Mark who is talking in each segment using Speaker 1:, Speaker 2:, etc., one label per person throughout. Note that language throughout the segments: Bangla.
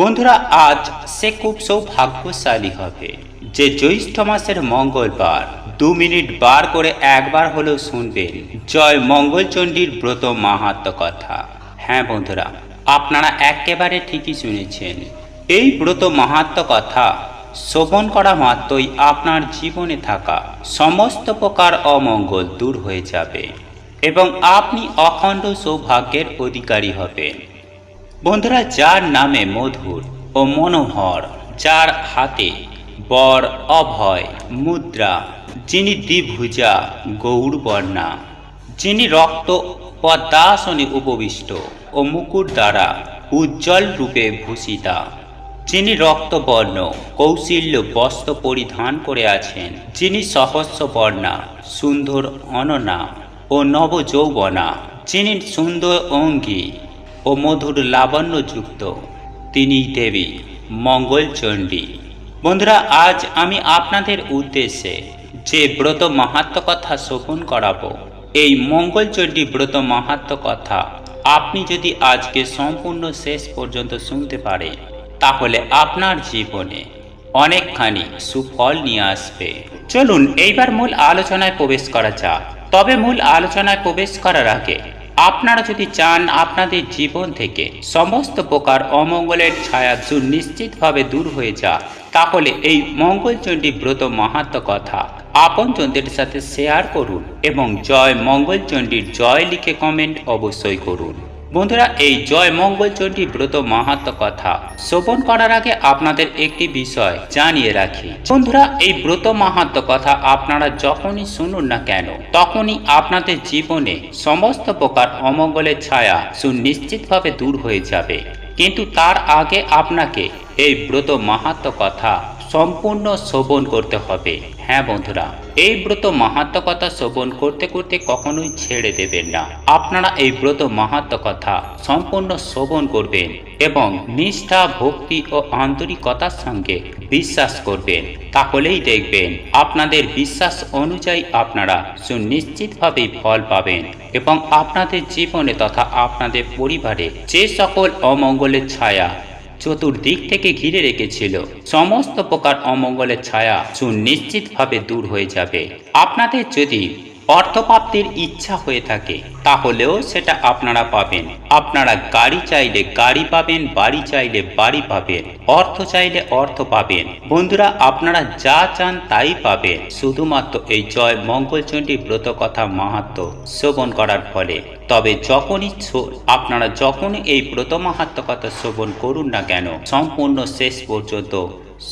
Speaker 1: বন্ধুরা, আজ সে খুব সৌভাগ্যশালী হবে যে জ্যৈষ্ঠ মাসের মঙ্গলবার দু মিনিট বার করে একবার হলেও শুনবেন জয় মঙ্গলচণ্ডীর ব্রত মাহাত্ম কথা। হ্যাঁ বন্ধুরা, আপনারা একেবারে ঠিকই শুনেছেন, এই ব্রত মাহাত্ম কথা শ্রবণ করা মাত্রই আপনার জীবনে থাকা সমস্ত প্রকার অমঙ্গল দূর হয়ে যাবে এবং আপনি অখণ্ড সৌভাগ্যের অধিকারী হবেন। বন্ধুরা, যার নামে মধুর ও মনোহর, যার হাতে বর অভয় মুদ্রা, যিনি দ্বিভুজা গৌরবর্ণা, যিনি রক্ত পদ্মাসনে উপবিষ্ট ও মুকুট দ্বারা উজ্জ্বল রূপে ভূষিতা, যিনি রক্তবর্ণ কৌশল্য বস্ত্র পরিধান করে আছেন, যিনি সহস্র বর্ণা সুন্দর অননা ও নবযৌবনা, যিনি সুন্দর অঙ্গী ও মধুর লাবণ্যযুক্ত তিনি দেবী মঙ্গলচণ্ডী বন্ধুরা, আজ আমি আপনাদের উদ্দেশ্যে যে ব্রত মাহাত্ম কথা শ্রবণ করাবো, এই মঙ্গলচণ্ডী ব্রত মাহাত্ম কথা আপনি যদি আজকে সম্পূর্ণ শেষ পর্যন্ত শুনতে পারেন তাহলে আপনার জীবনে অনেকখানি সুফল নিয়ে আসবে। চলুন, এইবার মূল আলোচনায় প্রবেশ করা যাক। তবে মূল আলোচনায় প্রবেশ করার আগে আপনারা যদি চান আপনাদের জীবন থেকে সমস্ত প্রকার অমঙ্গলের ছায়া সুনিশ্চিতভাবে দূর হয়ে যা তাহলে এই মঙ্গলচণ্ডী ব্রত মাহাত্ম কথা আপনজনদের সাথে শেয়ার করুন এবং জয় মঙ্গলচণ্ডীর জয় লিখে কমেন্ট অবশ্যই করুন। বন্ধুরা, এই জয় মঙ্গলচণ্ডী ব্রত মাহাত্ম কথা শ্রবণ করার আগে আপনাদের একটি বিষয় জানিয়ে রাখি। বন্ধুরা, এই ব্রত মাহাত্ম কথা আপনারা যখনই শুনুন না কেন, তখনই আপনাদের জীবনে সমস্ত প্রকার অমঙ্গলের ছায়া সুনিশ্চিতভাবে দূর হয়ে যাবে। কিন্তু তার আগে আপনাকে এই ব্রত মাহাত্ম কথা সম্পূর্ণ শ্রবণ করতে হবে। হ্যাঁ বন্ধুরা। এই ব্রত মাহাত্ম কথা শ্রবণ করতে করতে কখনোই ছেড়ে দেবেন না। আপনারা এই ব্রত মাহাত্ম কথা সম্পূর্ণ শ্রবণ করবেন এবং নিষ্ঠা, ভক্তি ও আন্তরিকতার সঙ্গে বিশ্বাস করবেন। তাহলেই দেখবেন আপনাদের বিশ্বাস অনুযায়ী আপনারা সুনিশ্চিতভাবেই ফল পাবেন এবং আপনাদের জীবনে তথা আপনাদের পরিবারে যে সকল অমঙ্গলের ছায়া চতুর্দিক থেকে ঘিরে রেখেছিল। সমস্ত প্রকার অমঙ্গলের ছায়া সুনিশ্চিতভাবে দূর হয়ে যাবে। আপনাদের যদি অর্থপ্রাপ্তির ইচ্ছা হয়ে থাকে, তাহলেও সেটা আপনারা পাবেন। আপনারা গাড়ি চাইলে গাড়ি পাবেন, বাড়ি চাইলে বাড়ি পাবেন, অর্থ চাইলে অর্থ পাবেন। বন্ধুরা, আপনারা যা চান তাই পাবেন। শুধুমাত্র এই জয় মঙ্গলচণ্ডী ব্রত কথা মাহাত্ম শ্রবণ করার ফলে। তবে যখনই আপনারা যখন এই ব্রত মাহাত্মকতা শ্রবণ করুন না কেন, সম্পূর্ণ শেষ পর্যন্ত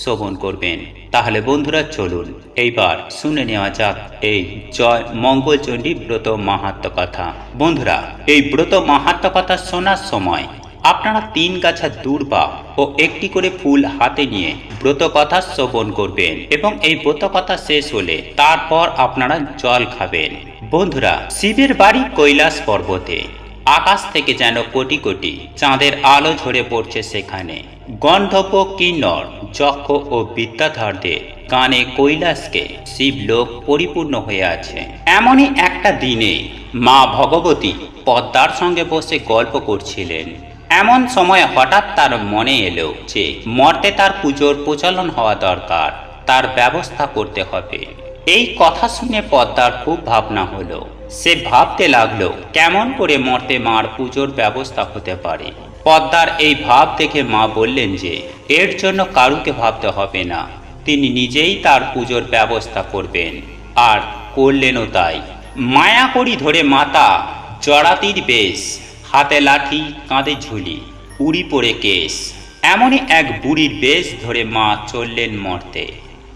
Speaker 1: শ্রবণ করবেন। তাহলে বন্ধুরা চলুন, এইবার শুনে নেওয়া যাক এই জয় মঙ্গলচণ্ডী ব্রত মাহাত্ম কথা বন্ধুরা, এই ব্রত মাহাত্ম কথা শোনার সময় আপনারা তিন গাছা দূর্বা ও একটি করে ফুল হাতে নিয়ে ব্রত কথা শ্রবণ করবেন এবং এই ব্রত কথা শেষ হলে তারপর আপনারা জল খাবেন। বন্ধুরা, শিবের বাড়ি কৈলাস পর্বতে। আকাশ থেকে যেন কোটি কোটি চাঁদের আলো ঝরে পড়ছে সেখানে। গন্ধর্ব কিন্নর, যক্ষ ও বিদ্যাধরদের গানে কৈলাসকে শিবলোক পরিপূর্ণ হয়ে আছে। এমনই একটা দিনে মা ভগবতী পদ্মার সঙ্গে বসে গল্প করছিলেন। এমন সময় হঠাৎ তার মনে এলো যে মর্তে তার পুজোর প্রচলন হওয়া দরকার, তার ব্যবস্থা করতে হবে। এই কথা শুনে পদ্মার খুব ভাবনা হলো। সে ভাবতে লাগল, কেমন করে মর্তে মার পুজোর ব্যবস্থা হতে পারে? পদ্মার এই ভাব দেখে মা বললেন যে, এর জন্য কারুকে ভাবতে হবে না। তিনি নিজেই তার পুজোর ব্যবস্থা করবেন। আর করলেনও তাই। মায়া করি ধরে মাতা, জড়াতির বেশ। হাতে লাঠি, কাঁধে ঝুলি, উড়ি পড়ে কেশ এমনই এক বুড়ির বেশ ধরে মা চললেন মর্তে।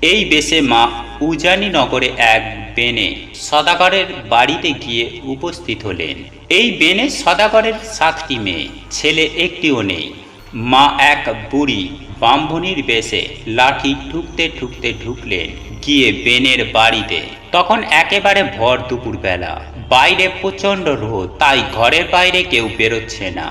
Speaker 1: এই বেশে মা উজানি নগরে এক বেনে সদাগরের বাড়িতে গিয়ে উপস্থিত হলেন। এই বেনে সদাগরের সাতটি মেয়ে, ছেলে একটিও নেই। মা এক বুড়ি বাম্ভনির বেশে লাঠি ঠুকতে ঠুকতে ঢুকলেন গিয়ে বেনের বাড়িতে। তখন একেবারে ভর দুপুর বেলা বাইরে প্রচণ্ড রোদ, তাই ঘরের বাইরে কেউ বেরোচ্ছে না।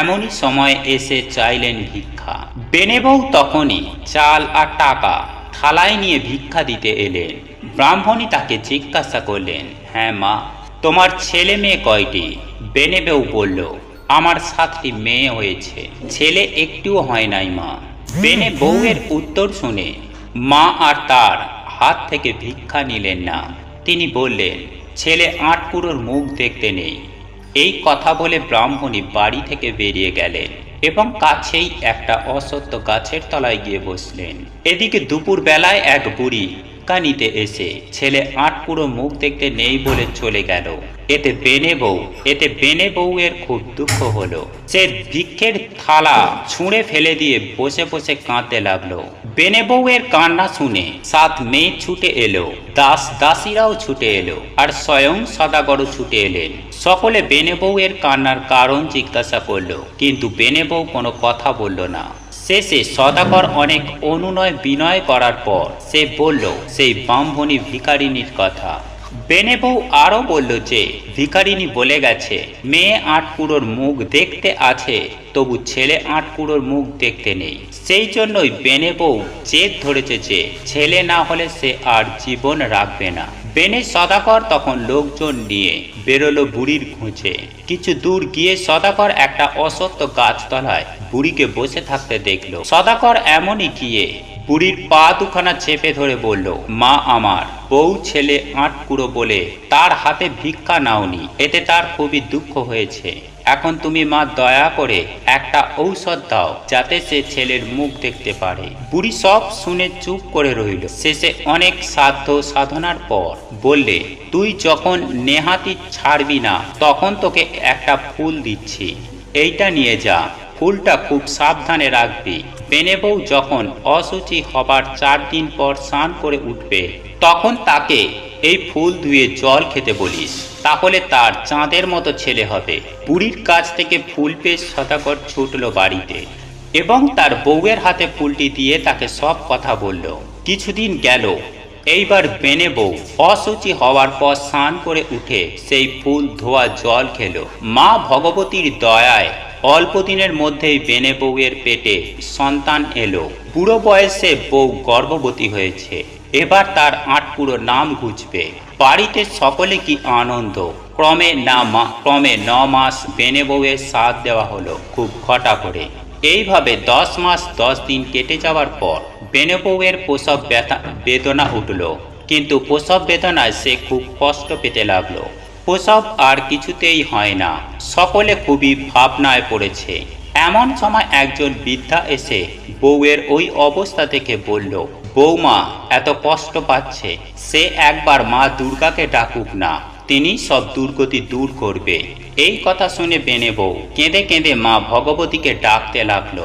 Speaker 1: এমনই সময় এসে চাইলেন ভিক্ষা। বেনে বউ তখনই চাল আর টাকা থালায় নিয়ে ভিক্ষা দিতে এলেন। ব্রাহ্মণী তাকে জিজ্ঞাসা করলেন হ্যাঁ মা, তোমার ছেলে মেয়ে কয়টি? বেনে বউ বলল, আমার সাতটি মেয়ে হয়েছে, ছেলে একটুও হয় নাই মা। বেনে বউয়ের উত্তর শুনে মা আর তার হাত থেকে ভিক্ষা নিলেন না। তিনি বললেন ছেলে আটপুরোর মুখ দেখতে নেই। এই কথা বলে ব্রাহ্মণী বাড়ি থেকে বেরিয়ে গেলেন এবং কাছেই একটা অসত্য গাছের তলায় গিয়ে বসলেন। এদিকে দুপুর বেলায় এক বুড়ি কানিতে এসে ছেলে আট পুরো মুখ দেখতে নেই বলে চলে গেল। এতে বেনে বউ, এতে বেনে বউয়ের খুব দুঃখ হলো। সে ভিক্ষের থালা ছুঁড়ে ফেলে দিয়ে বসে বসে কাঁদতে লাগল। বেনে বউয়ের কান্না শুনে সাত মেয়ে ছুটে এলো। দাস দাসীরাও ছুটে এলো আর স্বয়ং সদাগরও ছুটে এলেন। সকলে বেনে বউয়ের কান্নার কারণ জিজ্ঞাসা করল, কিন্তু বেনে বউ কোনো কথা বলল না। শেষে সদাকর অনেক অনুনয় বিনয় করার পর সে বলল, সেই ব্রাহ্মণী ভিকারিনীর কথা। বেনে বউ আরও বলল যে ভিকারিনী বলে গেছে, মেয়ে আটকুড়োর মুখ দেখতে আছে, তবু ছেলে আটকুড়োর মুখ দেখতে নেই। সেই জন্যই বেনে বউ জেদ ধরেছে যে, ছেলে না হলে সে আর জীবন রাখবে না। বেনে সদাকর তখন লোকজন নিয়ে বেরোলো বুড়ির খুঁজে। কিছু দূর গিয়ে সদাকর একটা অসত্য গাছতলায় বুড়িকে বসে থাকতে দেখল। সদাকর এমনই গিয়ে বুড়ির পা দুখানা চেপে ধরে বলল, মা আমার, বউ ছেলে আটকুড়ো বলে তার হাতে ভিক্ষা নাওনি, এতে তার খুবই দুঃখ হয়েছে। এখন তুমি মা দয়া করে একটা ঔষধ দাও, যাতে সে ছেলের মুখ দেখতে পারে। বুড়ি সব শুনে চুপ করে রইল। শেষে অনেক সাধ্য সাধনার পর বললে, তুই যখন নেহাতি ছাড়বি না, তখন তোকে একটা ফুল দিচ্ছি। এইটা নিয়ে যা। ফুলটা খুব সাবধানে রাখবি। বেনে বউ যখন অসুচি হবার চার দিন পর স্নান করে উঠবে, তখন তাকে এই ফুল ধুয়ে জল খেতে বলিস, তাহলে তার চাঁদের মতো ছেলে হবে। বুড়ির কাছ থেকে ফুল পেয়ে সদাকর ছুটল বাড়িতে এবং তার বউয়ের হাতে ফুলটি দিয়ে তাকে সব কথা বলল। কিছুদিন গেল, এইবার বেনে বউ অসুচি হওয়ার পর স্নান করে উঠে সেই ফুল ধোয়া জল খেলো। মা ভগবতীর দয়ায় অল্প দিনের মধ্যেই বেনে বউয়ের পেটে সন্তান এলো। বুড়ো বয়সে বউ গর্ভবতী হয়েছে। এবার তার আটপুরো নাম ঘুচবে। বাড়িতে সকলে কি আনন্দ? ক্রমে না মা, ক্রমে ন মাস বেনে বউয়ের সাথ দেওয়া হলো খুব ঘটা করে। এইভাবে দশ মাস দশ দিন কেটে যাওয়ার পর বেনে বউয়ের প্রসব ব্যথা, বেদনা উঠল। কিন্তু প্রসব বেদনায় সে খুব কষ্ট পেতে লাগল। প্রসব আর কিছুতেই হয় না। সকলে খুবই ভাবনায় পড়েছে। এমন সময় একজন বৃদ্ধা এসে বউয়ের ওই অবস্থা থেকে বলল বৌমা এত কষ্ট পাচ্ছে। সে একবার মা দুর্গাকে ডাকুক না। তিনি সব দুর্গতি দূর করবে। এই কথা শুনে বেনে বউ কেঁদে কেঁদে মা ভগবতীকে ডাকতে লাগল।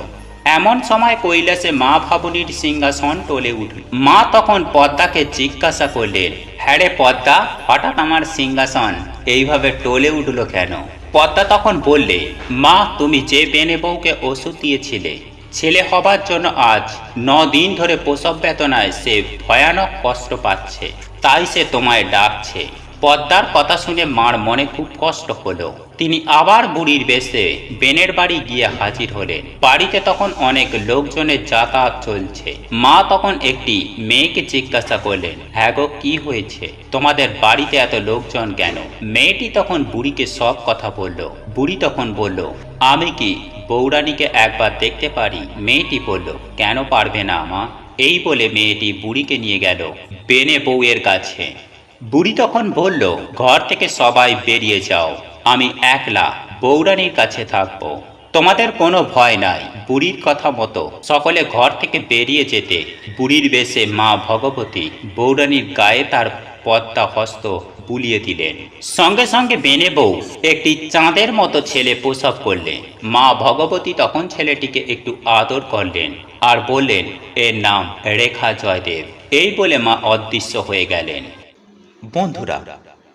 Speaker 1: এমন সময় কৈলাসে মা ভাবনীর সিংহাসন টলে উঠল। মা তখন পদ্মাকে জিজ্ঞাসা করলেন হ্যাঁ রে পদ্মা, হঠাৎ আমার সিংহাসন এইভাবে টলে উঠল কেন? পদ্মা তখন বললে, মা, তুমি যে বেনে বউকে ওষুধ দিয়েছিলে, ছেলে হবার জন্য আজ ন দিন ধরে প্রসব বেতনায় সে ভয়ানক কষ্ট পাচ্ছে। তাই সে তোমায় ডাকছে। পদ্মার কথা শুনে মার মনে খুব কষ্ট হলো। তিনি আবার বুড়ির বেশে বেনের বাড়ি গিয়ে হাজির হলেন। বাড়িতে তখন অনেক লোকজনের যাতায়াত চলছে। মা তখন একটি মেয়েকে জিজ্ঞাসা করলেন হ্যাঁ গো, কি হয়েছে? তোমাদের বাড়িতে এত লোকজন কেন? মেয়েটি তখন বুড়িকে সব কথা বলল। বুড়ি তখন বলল, আমি কি বৌরানীকে একবার দেখতে পারি? মেয়েটি বলল, কেন পারবে না মা? এই বলে মেয়েটি বুড়িকে নিয়ে গেল বেনে বউয়ের কাছে। বুড়ি তখন বলল, ঘর থেকে সবাই বেরিয়ে যাও। আমি একলা বৌরানীর কাছে থাকব। তোমাদের কোনো ভয় নাই, বুড়ির কথা মতো। সকলে ঘর থেকে বেরিয়ে যেতে বুড়ির বেশে মা ভগবতী বৌরানীর গায়ে তার পদ্মা হস্ত বুলিয়ে দিলেন। সঙ্গে সঙ্গে বেনে বউ একটি চাঁদের মতো ছেলে প্রসব করলেন। মা ভগবতী তখন ছেলেটিকে একটু আদর করলেন আর বললেন, এর নাম রেখা জয়দেব। এই বলে মা অদৃশ্য হয়ে গেলেন। বন্ধুরা